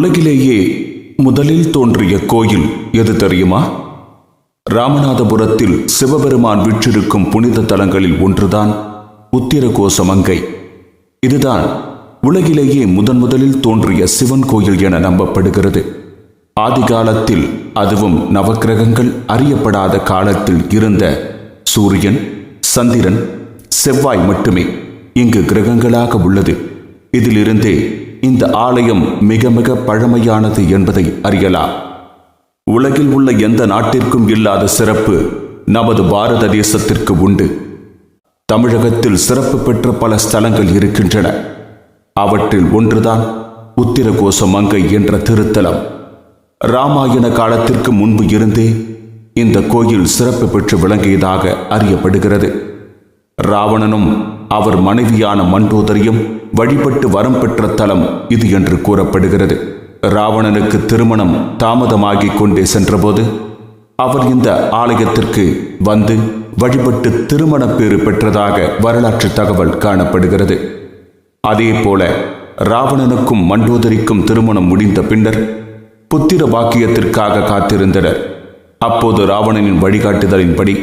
உலகிலேயே முதலில் தோன்றிய கோயில் எது தெரியுமா? ராமநாதபுரத்தில் சிவபெருமான் விற்றிருக்கும் புனித தலங்களில் ஒன்றுதான் உத்திரகோசமங்கை இதுதான் உலகிலேயே முதன் முதலில் தோன்றிய சிவன் கோயில் என நம்பப்படுகிறது. ஆதிகாலத்தில் அதுவும் நவக்கிரகங்கள் அறியப்படாத காலத்தில் இருந்த சூரியன் சந்திரன் செவ்வாய் மட்டுமே இங்கு கிரகங்களாக உள்ளது. இதிலிருந்தே இந்த ஆலயம் மிக மிக பழமையானது என்பதை அறியலாம். உலகில் உள்ள எந்த நாட்டிற்கும் இல்லாத சிறப்பு நமது பாரத தேசத்திற்கு உண்டு. தமிழகத்தில் சிறப்பு பெற்ற பல ஸ்தலங்கள் இருக்கின்றன. அவற்றில் ஒன்றுதான் உத்திரகோச மங்கை என்ற திருத்தலம். ராமாயண காலத்திற்கு முன்பு இருந்தே இந்த கோயில் சிறப்பு பெற்று விளங்கியதாக அறியப்படுகிறது. ராவணனும் அவர் மனைவியான மண்டோதரியும் வழிபட்டு வரம் பெற்ற தலம் இது என்று கூறப்படுகிறது. ராவணனுக்கு திருமணம் தாமதமாகிக் கொண்டே சென்றபோது அவர் இந்த ஆலயத்திற்கு வந்து வழிபட்டு திருமண பேறு பெற்றதாக வரலாற்று தகவல் காணப்படுகிறது. அதே போல ராவணனுக்கும் மண்டோதரிக்கும் திருமணம் முடிந்த பின்னர் புத்திர பாக்கியத்திற்காக காத்திருந்தனர். அப்போது ராவணனின் வழிகாட்டுதலின்படி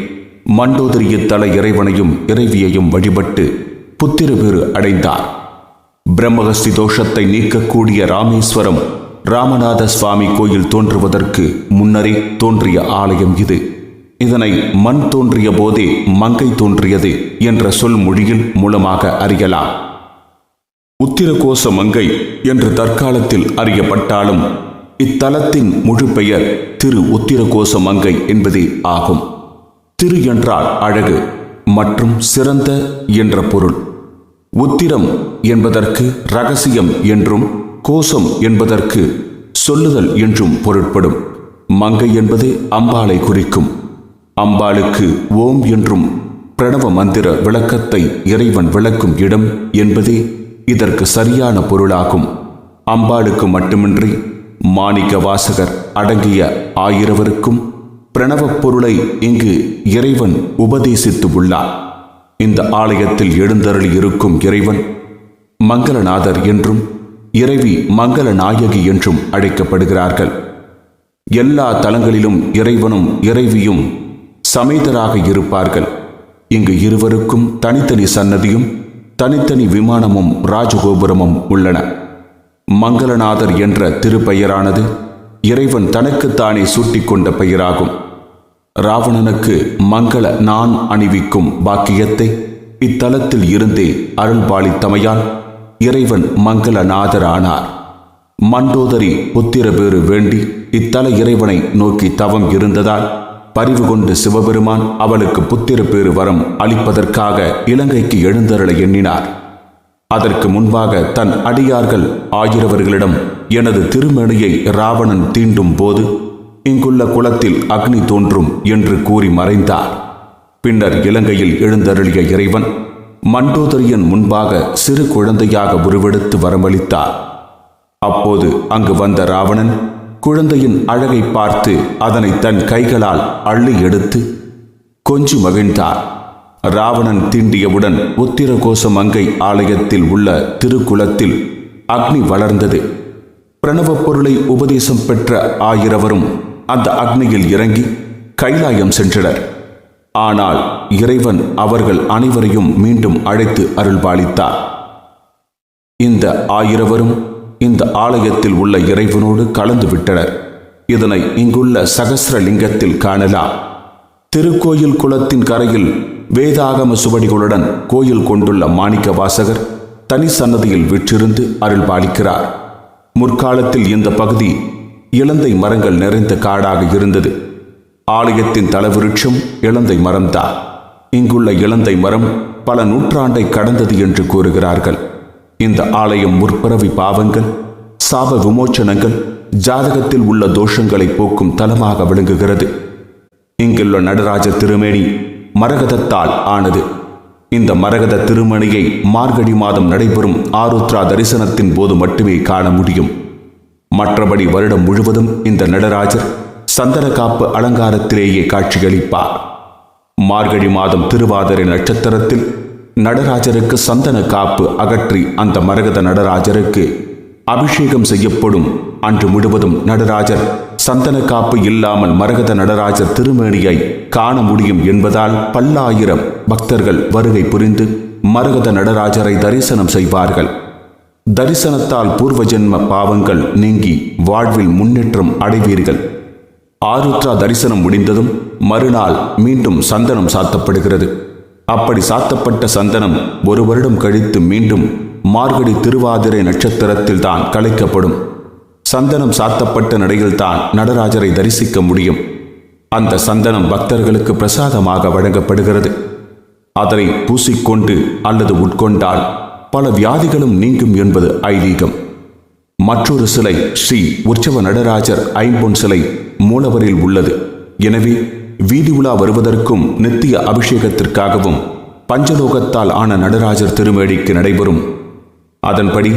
மண்டோதரிய தல இறைவனையும் இறைவியையும் வழிபட்டு புத்திர பேறு அடைந்தார். பிரம்மகஸ்தி தோஷத்தை நீக்கக்கூடிய ராமேஸ்வரம் ராமநாத சுவாமி கோயில் தோன்றுவதற்கு முன்னரே தோன்றிய ஆலயம் இது. இதனை மண் தோன்றிய போதே மங்கை தோன்றியது என்ற சொல் மொழியில் மூலமாக அறியலாம். உத்திரகோச மங்கை என்று தற்காலத்தில் அறியப்பட்டாலும் இத்தலத்தின் முழு பெயர் திரு உத்திரகோச மங்கை என்பதே ஆகும். திரு என்றால் அழகு மற்றும் சிறந்த என்ற பொருள். உத்திரம் என்பதற்கு ரகசியம் என்றும் கோசம் என்பதற்கு சொல்லுதல் என்றும் பொருட்படும். மங்கை என்பது அம்பாளை குறிக்கும். அம்பாளுக்கு ஓம் என்றும் பிரணவ மந்திர விளக்கத்தை இறைவன் விளக்கும் இடம் என்பதே இதற்கு சரியான பொருளாகும். அம்பாளுக்கு மட்டுமின்றி மாணிக்க வாசகர் அடங்கிய ஆயிரவருக்கும் பிரணவப் பொருளை இங்கு இறைவன் உபதேசித்து உள்ளார் இந்த ஆலயத்தில் எழுந்தருளி இருக்கும் இறைவன் மங்களநாதர் என்றும் இறைவி மங்கள நாயகி என்றும் அழைக்கப்படுகிறார்கள். எல்லா தலங்களிலும் இறைவனும் இறைவியும் சமேதராக இருப்பார்கள். இங்கு இருவருக்கும் தனித்தனி சன்னதியும் தனித்தனி விமானமும் ராஜகோபுரமும் உள்ளன. மங்களநாதர் என்ற திருப்பெயரானது இறைவன் தனக்குத்தானே சூட்டிக்கொண்ட பெயராகும். ராவணனுக்கு மங்கள நான் அணிவிக்கும் பாக்கியத்தை இத்தலத்தில் இருந்தே அருள்பாளித்தமையால் இறைவன் மங்களநாதரானார். மண்டோதரி புத்திர பேறு வேண்டி இத்தல இறைவனை நோக்கி தவம் இருந்ததால் பரிவு கொண்டு சிவபெருமான் அவளுக்கு புத்திர பேறு வரம் அளிப்பதற்காக இலங்கைக்கு எழுந்தருள எண்ணினார். அதற்கு முன்பாக தன் அடியார்கள் ஆகிறவர்களிடம் எனது திருமணியை ராவணன் தீண்டும் போது இங்குள்ள குளத்தில் அக்னி தோன்றும் என்று கூறி மறைந்தார். பின்னர் இலங்கையில் எழுந்தருளிய இறைவன் மண்டோதரியன் முன்பாக சிறு குழந்தையாக உருவெடுத்து வரமளித்தார். அப்போது அங்கு வந்த ராவணன் குழந்தையின் அழகை பார்த்து அதனை தன் கைகளால் அள்ளி எடுத்து கொஞ்சு மகிழ்ந்தார். ராவணன் தீண்டியவுடன் உத்திரகோச மங்கை ஆலயத்தில் உள்ள திருக்குளத்தில் அக்னி வளர்ந்தது. பிரணவப் பொருளை உபதேசம் பெற்ற ஆயிரவரும் அந்த அக்னியில் இறங்கி கைலாயம் சென்றனர். ஆனால் இறைவன் அவர்கள் அனைவரையும் மீண்டும் அழைத்து அருள்பாலித்தார். இந்த ஆயிரவரும் இந்த ஆலயத்தில் உள்ள இறைவனோடு கலந்து விட்டனர் இதனை இங்குள்ள சகசிரலிங்கத்தில் காணலாம். திருக்கோயில் குளத்தின் கரையில் வேதாகம சுவடிகளுடன் கோயில் கொண்டுள்ள மாணிக்க வாசகர் தனி சன்னதியில் விற்றிருந்து அருள்பாலிக்கிறார். முற்காலத்தில் இந்த பகுதி இலந்தை மரங்கள் நிறைந்த காடாக இருந்தது. ஆலயத்தின் தலவிருட்சம் இலந்தை மரம்தான். இங்குள்ள இலந்தை மரம் பல நூற்றாண்டை கடந்தது என்று கூறுகிறார்கள். இந்த ஆலயம் முற்பிறவி பாவங்கள் சாப விமோச்சனங்கள் ஜாதகத்தில் உள்ள தோஷங்களை போக்கும் தலமாக விளங்குகிறது. இங்குள்ள நடராஜ திருமேனி மரகதத்தால் ஆனது. இந்த மரகத திருமணியை மார்கழி மாதம் நடைபெறும் ஆருத்ரா தரிசனத்தின் போது மட்டுமே காண முடியும். மற்றபடி வருடம் முழுவதும் இந்த நடராஜர் சந்தன காப்பு அலங்காரத்திலேயே காட்சியளிப்பார். மார்கழி மாதம் திருவாதிரை நட்சத்திரத்தில் நடராஜருக்கு சந்தன காப்பு அகற்றி அந்த மரகத நடராஜருக்கு அபிஷேகம் செய்யப்படும். அன்று முழுவதும் நடராஜர் சந்தன காப்பு இல்லாமல் மரகத நடராஜர் திருமேனியை காண முடியும் என்பதால் பல்லாயிரம் பக்தர்கள் வருகை புரிந்து மரகத நடராஜரை தரிசனம் செய்வார்கள். தரிசனத்தால் பூர்வ ஜென்ம பாவங்கள் நீங்கி வாழ்வில் முன்னேற்றம் அடைவீர்கள். ஆருத்ரா தரிசனம் முடிந்ததும் மறுநாள் மீண்டும் சந்தனம் சாத்தப்படுகிறது. அப்படி சாத்தப்பட்ட சந்தனம் ஒரு வருடம் கழித்து மீண்டும் மார்கழி திருவாதிரை நட்சத்திரத்தில் தான் கலைக்கப்படும். சந்தனம் சாத்தப்பட்ட நடையில்தான் நடராஜரை தரிசிக்க முடியும். அந்த சந்தனம் பக்தர்களுக்கு பிரசாதமாக வழங்கப்படுகிறது. அதனை பூசிக்கொண்டு அல்லது உட்கொண்டால் பல வியாதிகளும் நீங்கும் என்பது ஐதீகம். மற்றொரு சிலை ஸ்ரீ உற்சவ நடராஜர் ஐம்பொன் சிலை மூலவரில் உள்ளது. எனவே வீதி உலா வருவதற்கும் நித்திய அபிஷேகத்திற்காகவும் பஞ்சலோகத்தால் ஆன நடராஜர் திருமேடிக்கு நடைபெறும். அதன்படி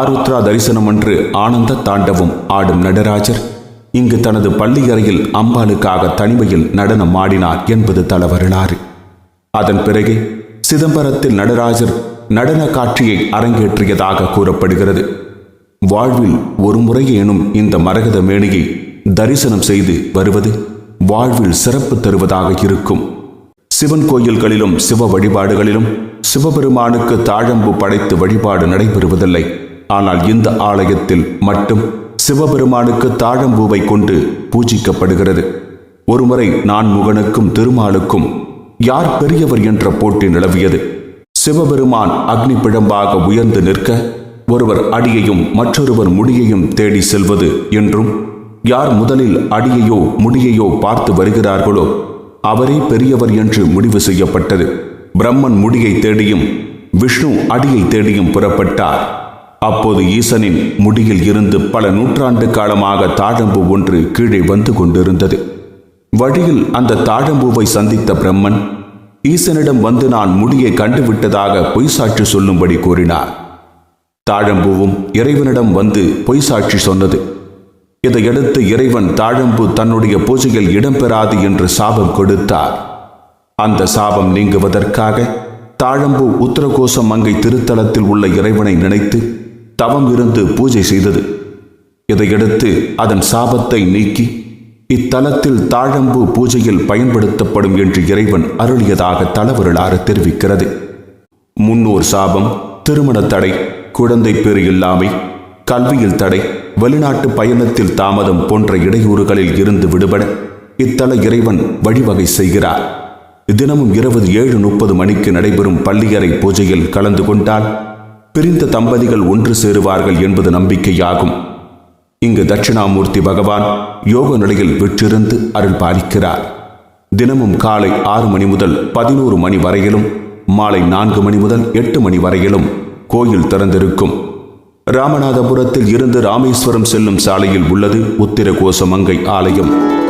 ஆருத்ரா தரிசனம் அன்று ஆனந்த தாண்டவம் ஆடும் நடராஜர் இங்கு தனது பள்ளியறையில் அம்பாளுக்காக தனிமையில் நடனம் ஆடினார் என்பது தல வரலாறு அதன் பிறகு சிதம்பரத்தில் நடராஜர் நடன காட்சியை அரங்கேற்றியதாக கூறப்படுகிறது. வாழ்வில் ஒரு முறையேனும் இந்த மரகத மேனியை தரிசனம் செய்து வருவது வாழ்வில் சிறப்பு தருவதாக இருக்கும். சிவன் கோயில்களிலும் சிவ வழிபாடுகளிலும் சிவபெருமானுக்கு தாழம்பு படைத்து வழிபாடு நடைபெறுவதில்லை. ஆனால் இந்த ஆலயத்தில் மட்டும் சிவபெருமானுக்கு தாழம்பூவை கொண்டு பூஜிக்கப்படுகிறது. ஒருமுறை நான் முகனுக்கும் திருமாலுக்கும் யார் பெரியவர் என்ற போட்டி நிலவியது. சிவபெருமான் அக்னி பிழம்பாக உயர்ந்து நிற்க ஒருவர் அடியையும் மற்றொருவர் முடியையும் தேடி செல்வது என்றும் யார் முதலில் அடியையோ முடியையோ பார்த்து வருகிறார்களோ அவரே பெரியவர் என்று முடிவு செய்யப்பட்டது. பிரம்மன் முடியை தேடியும் விஷ்ணு அடியை தேடியும் புறப்பட்டார். அப்போது ஈசனின் முடியில் இருந்து பல நூற்றாண்டு காலமாக தாழம்பு ஒன்று கீழே வந்து கொண்டிருந்தது. வழியில் அந்த தாழம்பூவை சந்தித்த பிரம்மன் ஈசனிடம் வந்து நான் முடியை கண்டுவிட்டதாக பொய் சாட்சி சொல்லும்படி கூறினார். தாழம்பூவும் இறைவனிடம் வந்து பொய் சாட்சி சொன்னது இதையடுத்து இறைவன் தாழம்பு தன்னுடைய பூஜையில் இடம்பெறாது என்று சாபம் கொடுத்தார். அந்த சாபம் நீங்குவதற்காக தாழம்பு உத்தரகோசம் மங்கை திருத்தலத்தில் உள்ள இறைவனை நினைத்து தவம் இருந்து பூஜை செய்தது. இதையடுத்து அதன் சாபத்தை நீக்கி இத்தலத்தில் தாழம்பு பூஜையில் பயன்படுத்தப்படும் என்று இறைவன் அருளியதாக தலவரலாறு தெரிவிக்கிறது. முன்னோர் சாபம் திருமண தடை குழந்தை பேறு இல்லாமை கல்வியில் தடை வெளிநாட்டு பயணத்தில் தாமதம் போன்ற இடையூறுகளில் இருந்து விடுபட இத்தல இறைவன் வழிவகை செய்கிறார். தினமும் இருபது ஏழு முப்பது மணிக்கு நடைபெறும் பள்ளியறை பூஜையில் கலந்து கொண்டால் பிரிந்த தம்பதிகள் ஒன்று சேருவார்கள் என்பது நம்பிக்கையாகும். இங்கு தட்சிணாமூர்த்தி பகவான் யோக நிலையில் விற்றிருந்து அருள் பாலிக்கிறார். தினமும் காலை ஆறு மணி முதல் பதினோரு மணி வரையிலும் மாலை நான்கு மணி முதல் எட்டு மணி வரையிலும் கோயில் திறந்திருக்கும். ராமநாதபுரத்தில் இருந்து ராமேஸ்வரம் செல்லும் சாலையில் உள்ளது உத்திரகோசமங்கை ஆலயம்.